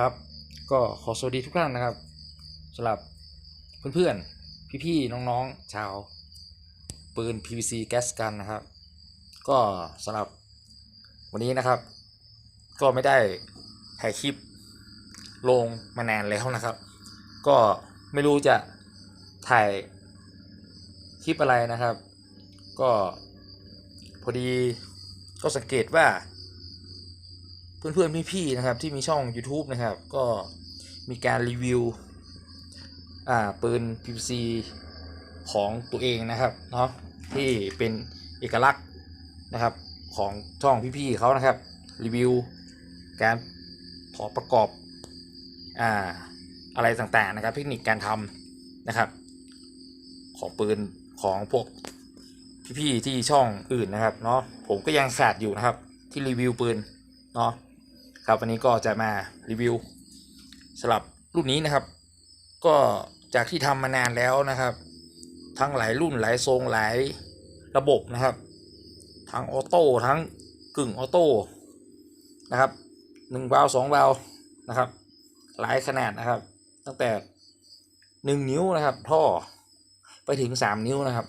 ครับ ก็ขอสวัสดีทุกท่านนะครับสำหรับเพื่อนๆ พี่ๆ น้องๆ ชาว ปืน PVC แก๊สกันนะครับ ก็สำหรับวันนี้นะครับ ก็ไม่ได้ถ่ายคลิปลงมานานแล้วนะครับ ก็ไม่รู้จะถ่ายคลิปอะไรนะครับ ก็พอดีก็สังเกตว่า เพื่อนๆพี่ๆนะครับที่มีช่อง YouTube นะครับ ก็มีการรีวิวอ่าปืน PVC ของตัวเองนะครับเนาะที่เป็นเอกลักษณ์นะครับของช่องพี่ๆเขานะครับ รีวิวการถอดประกอบอ่าอะไรต่างๆนะครับ เทคนิคการทำนะครับ ของปืนของพวกพี่ๆที่ช่องอื่นนะครับเนาะผมก็ยังขาดอยู่นะครับที่รีวิวปืนเนาะ ครับวันนี้ก็จะมารีวิวสำหรับรุ่นนี้นะครับ ก็จากที่ทำมานานแล้วนะครับ ทั้งหลายรุ่นหลายทรงหลายระบบนะครับ ทั้งออโต้ทั้งกึ่งออโต้นะครับหนึ่งวาล์วสองวาล์วนะครับ หลายขนาดนะครับ ตั้งแต่หนึ่งนิ้วนะครับ ท่อไปถึงสามนิ้วนะครับ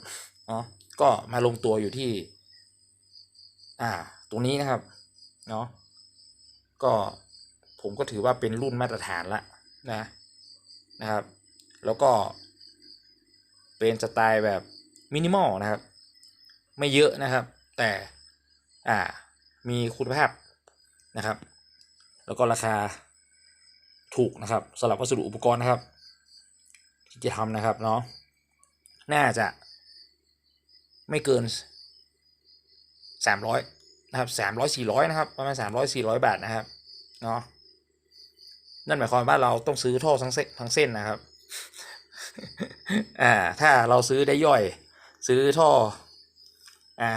เนาะก็มาลงตัวอยู่ที่ อ่า ตรงนี้นะครับ เนาะ ก็ผมก็ถือว่าเป็นรุ่นมาตรฐานละนะนะครับ แล้วก็เป็นสไตล์แบบมินิมอลนะครับ ไม่เยอะนะครับ แต่อ่ามีคุณภาพนะครับ แล้วก็ราคาถูกนะครับสำหรับวัสดุอุปกรณ์นะครับ ที่จะทำนะครับเนาะน่าจะไม่เกินสามร้อย นะครับสามร้อยสี่ร้อยนะครับประมาณสามร้อยสี่ร้อยบาทนะครับเนาะนั่นหมายความว่าเราต้องซื้อท่อทั้งเส้นทั้งเส้นนะครับอ่าถ้าเราซื้อได้ย่อย ซื้อท่ออ่า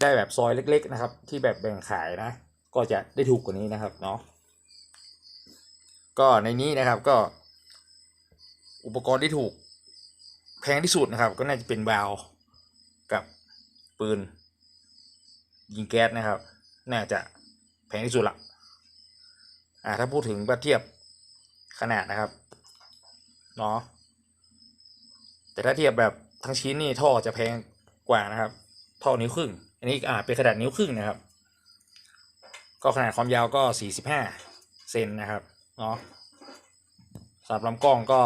ได้แบบซอยเล็ก ๆ นะครับ ที่แบบแบ่งขายนะ ก็จะได้ถูกกว่านี้นะครับเนาะก็ในนี้นะครับก็ อุปกรณ์ที่ถูกแพงที่สุดนะครับ ก็น่าจะเป็นวาล์วกับปืน ยิงแก๊สนะครับ น่าจะแพงที่สุดละอ่าถ้าพูดถึงว่าเทียบขนาดนะครับเนาะแต่ถ้าเทียบแบบทั้งชิ้นนี่ท่อจะแพงกว่านะครับท่อนิ้วครึ่ง อันนี้อ่าเป็นขนาดนิ้วครึ่งนะครับ ก็ขนาดความยาวก็สี่สิบห้าเซนนะครับเนาะสำหรับลำกล้องก็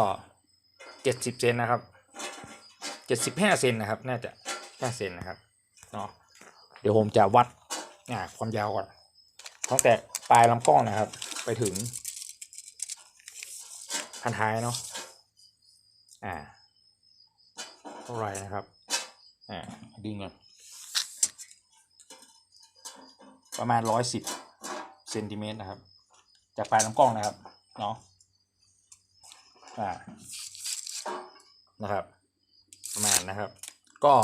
เจ็ดสิบเซนนะครับเจ็ดสิบห้าเซนนะครับ น่าจะห้าเซนนะครับเนาะ เดี๋ยวผมจะวัดอ่าความยาวก่อนตั้งแต่ปลายลำกล้องนะครับ ไปถึงพันท้ายเนาะอ่าเท่าไรนะครับอ่าดึงก่อนประมาณร้อยสิบเซนติเมตรนะครับ จากปลายลำกล้องนะครับเนาะอ่านะครับ ประมาณนะครับ ก็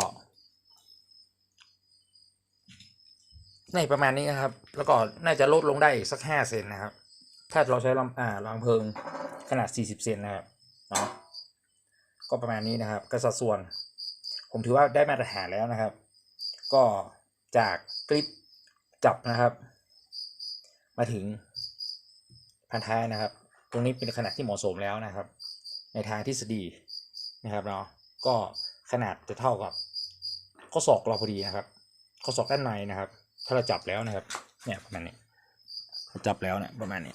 ในประมาณนี้นะครับ แล้วก็น่าจะลดลงได้อีกสักห้าเซนนะครับ ถ้าเราใช้ลำอ่าลำเพลิงขนาดสี่สิบเซนนะครับเนาะก็ประมาณนี้นะครับก็สัดส่วน ผมถือว่าได้มาตรฐานแล้วนะครับ ก็จากคลิปจับนะครับ มาถึงพันท้ายนะครับ ตรงนี้เป็นขนาดที่เหมาะสมแล้วนะครับ ในทางทฤษฎีนะครับเนาะก็ขนาดจะเท่ากับข้อศอกเราพอดีนะครับข้อศอกด้านในนะครับ ถ้าเราจับแล้วนะครับ เนี่ยประมาณนี้ถ้าจับแล้วเนี่ยประมาณนี้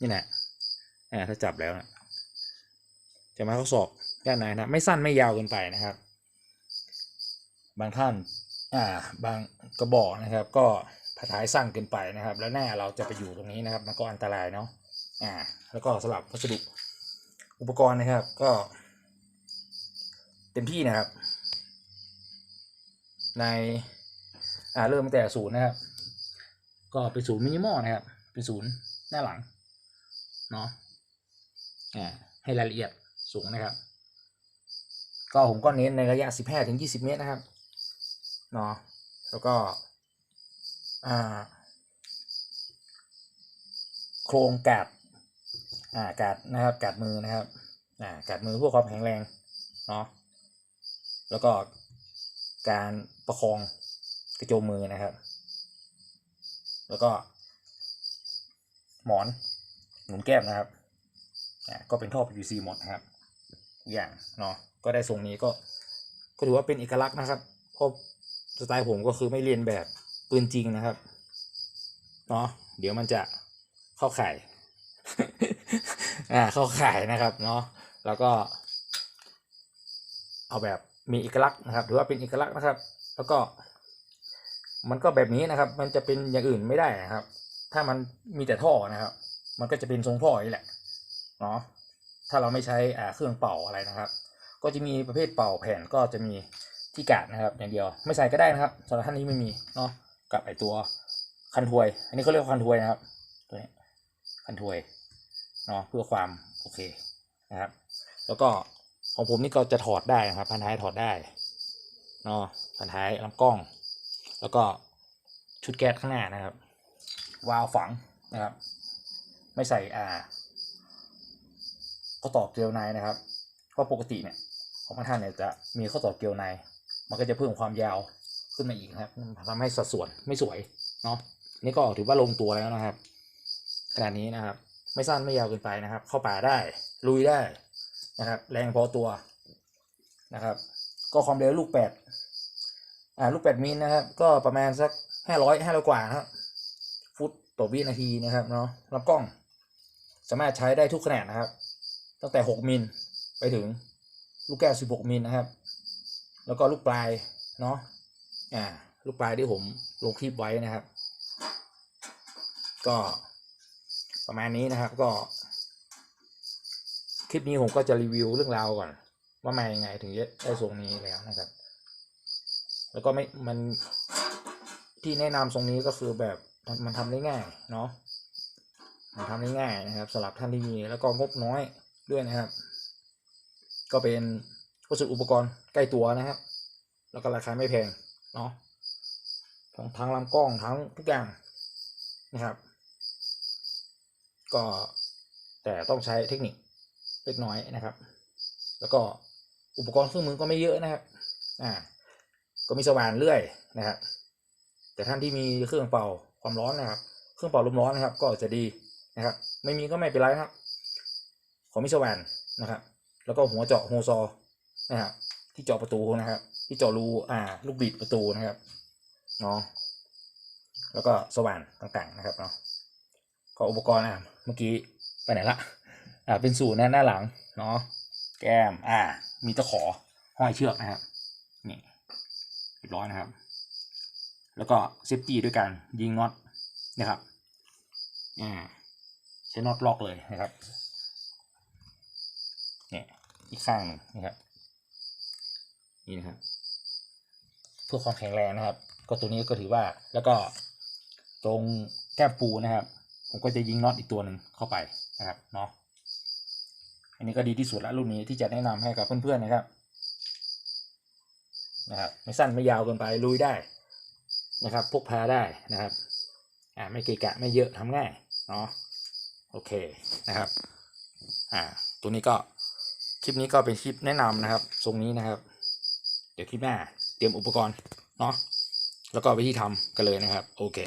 นี่แหละอ่าถ้าจับแล้วนะจะมาข้อศอกด้านในนะไม่สั้นไม่ยาวเกินไปนะครับ บางท่านอ่าบางกระบอกนะครับ ก็ผท้ายสั้นเกินไปนะครับ แล้วหน้าเราจะไปอยู่ตรงนี้นะครับ มันก็อันตรายเนาะอ่า แล้วก็สำหรับวัสดุอุปกรณ์นะครับ ก็ เต็มที่นะครับ ใน อ่าเริ่มตั้งแต่ศูนย์นะครับ ก็เป็นศูนย์มินิมอลนะครับ เป็นศูนย์หน้าหลังเนาะอ่าให้รายละเอียดสูงนะครับ ก็ผมก็เน้นในระยะ 15ถึง20 เมตรนะครับเนาะแล้วก็อ่าโครงกาดอ่ากาดนะครับกาดมือนะครับอ่ากาดมือพื่อความแข็งแรงเนาะแล้วก็การประคอง กระโจมมือนะครับ แล้วก็ หมอนหนุนแก้มนะครับก็เป็นท่อ PVC หมดนะครับ อย่างเนาะก็ได้ทรงนี้ก็ก็ถือว่าเป็นเอกลักษณ์นะครับเพราะสไตล์ผมก็คือไม่เรียนแบบปืนจริงนะครับเนาะเดี๋ยวมันจะเข้าข่ายอ่าเข้าข่ายนะครับเนาะแล้วก็ เอาแบบมีเอกลักษณ์นะครับถือว่าเป็นเอกลักษณ์นะครับ แล้วก็ มันก็แบบนี้นะครับ มันจะเป็นอย่างอื่นไม่ได้นะครับ ถ้ามันมีแต่ท่อนะครับ มันก็จะเป็นทรงท่อนี่แหละเนาะถ้าเราไม่ใช้อ่าเครื่องเป่าอะไรนะครับ ก็จะมีประเภทเป่าแผ่นก็จะมีที่กาดนะครับ อย่างเดียวไม่ใส่ก็ได้นะครับสำหรับท่านที่ไม่มีเนาะกับไอตัวคันถวย อันนี้เขาเรียกคันถวยนะครับตัวนี้คันถวยเนาะเพื่อความโอเคนะครับ แล้วก็ของผมนี่ก็จะถอดได้นะครับ พันท้ายถอดได้เนาะพันท้ายลำกล้อง แล้วก็ชุดแก๊สข้างหน้านะครับ วาล์วฝังนะครับ ไม่ใส่อ่าข้อต่อเกลียวในนะครับเพราะปกติเนี่ยของพระท่านเนี่ยจะมีข้อต่อเกลียวใน มันก็จะเพิ่มความยาวขึ้นมาอีกครับทำให้สัดส่วนไม่สวยเนาะนี่ก็ถือว่าลงตัวแล้วนะครับ ขนาดนี้นะครับ ไม่สั้นไม่ยาวเกินไปนะครับ เข้าป่าได้ลุยได้นะครับ แรงพอตัวนะครับ ก็ความเร็วลูกแปด อ่าลูกแปดมิลนะครับ ก็ประมาณสักห้าร้อยห้าร้อยกว่านะครับฟุตต่อวินาทีนะครับเนาะลำกล้อง สามารถใช้ได้ทุกขนาดนะครับ ตั้งแต่หกมิลไปถึงลูกแก้วสิบหกมิลนะครับ แล้วก็ลูกปลายเนาะอ่าลูกปลายที่ผมลงคลิปไว้นะครับ ก็ประมาณนี้นะครับก็ คลิปนี้ผมก็จะรีวิวเรื่องราวก่อน ว่ามายังไงถึงได้ทรงนี้แล้วนะครับ แล้วก็ไม่มันที่แนะนำทรงนี้ก็คือแบบมันทำได้ง่ายเนาะมันทำได้ง่ายนะครับสำหรับท่านที่มีแล้วก็งบน้อยด้วยนะครับ ก็เป็นวัสดุอุปกรณ์ใกล้ตัวนะครับ แล้วก็ราคาไม่แพงเนาะทั้งทั้งลำกล้องทั้งทุกอย่างนะครับ ก็แต่ต้องใช้เทคนิคเล็กน้อยนะครับ แล้วก็อุปกรณ์เครื่องมือก็ไม่เยอะนะครับอ่า ก็มีสว่านเลื่อยนะครับ แต่ท่านที่มีเครื่องเป่าความร้อนนะครับ เครื่องเป่าลมร้อนนะครับ ก็จะดีนะครับ ไม่มีก็ไม่เป็นไรนะครับ ขอมีสว่านนะครับ แล้วก็หัวเจาะโฮซอนะครับที่เจาะประตูนะครับ ที่เจาะรูอ่า ลูกบิดประตูนะครับเนาะแล้วก็สว่านต่างๆนะครับเนาะก็อุปกรณ์อะเมื่อกี้ไปไหนละอ่าเป็นสูตรหน้าหน้าหลังเนาะแก้มอ่า มีตะขอห้อยเชือกนะครับ บร้อยนะครับ แล้วก็เซฟตี้ด้วยการยิงน็อตนะครับอ่าใช้น็อตล็อกเลยนะครับเนี่ยอีกข้างนึ่งนะครับนี่นะครับเพื่อความแข็งแรงนะครับ ก็ตัวนี้ก็ถือว่าแล้วก็ตรงแก้มปูนะครับ ผมก็จะยิงน็อตอีกตัวหนึ่งเข้าไปนะครับเนาะอันนี้ก็ดีที่สุดล้วรุ่นนี้ที่จะแนะนำให้กับเพื่อนๆนะครับ นะครับไม่สั้นไม่ยาวเกินไปลุยได้นะครับพกพาได้นะครับอ่าไม่เกะกะไม่เยอะทำง่ายเนาะโอเคนะครับอ่าตัวนี้ก็คลิปนี้ก็เป็นคลิปแนะนำนะครับ ทรงนี้นะครับ เดี๋ยวคลิปหน้าเตรียมอุปกรณ์เนาะแล้วก็ไปที่ทำกันเลยนะครับ โอเค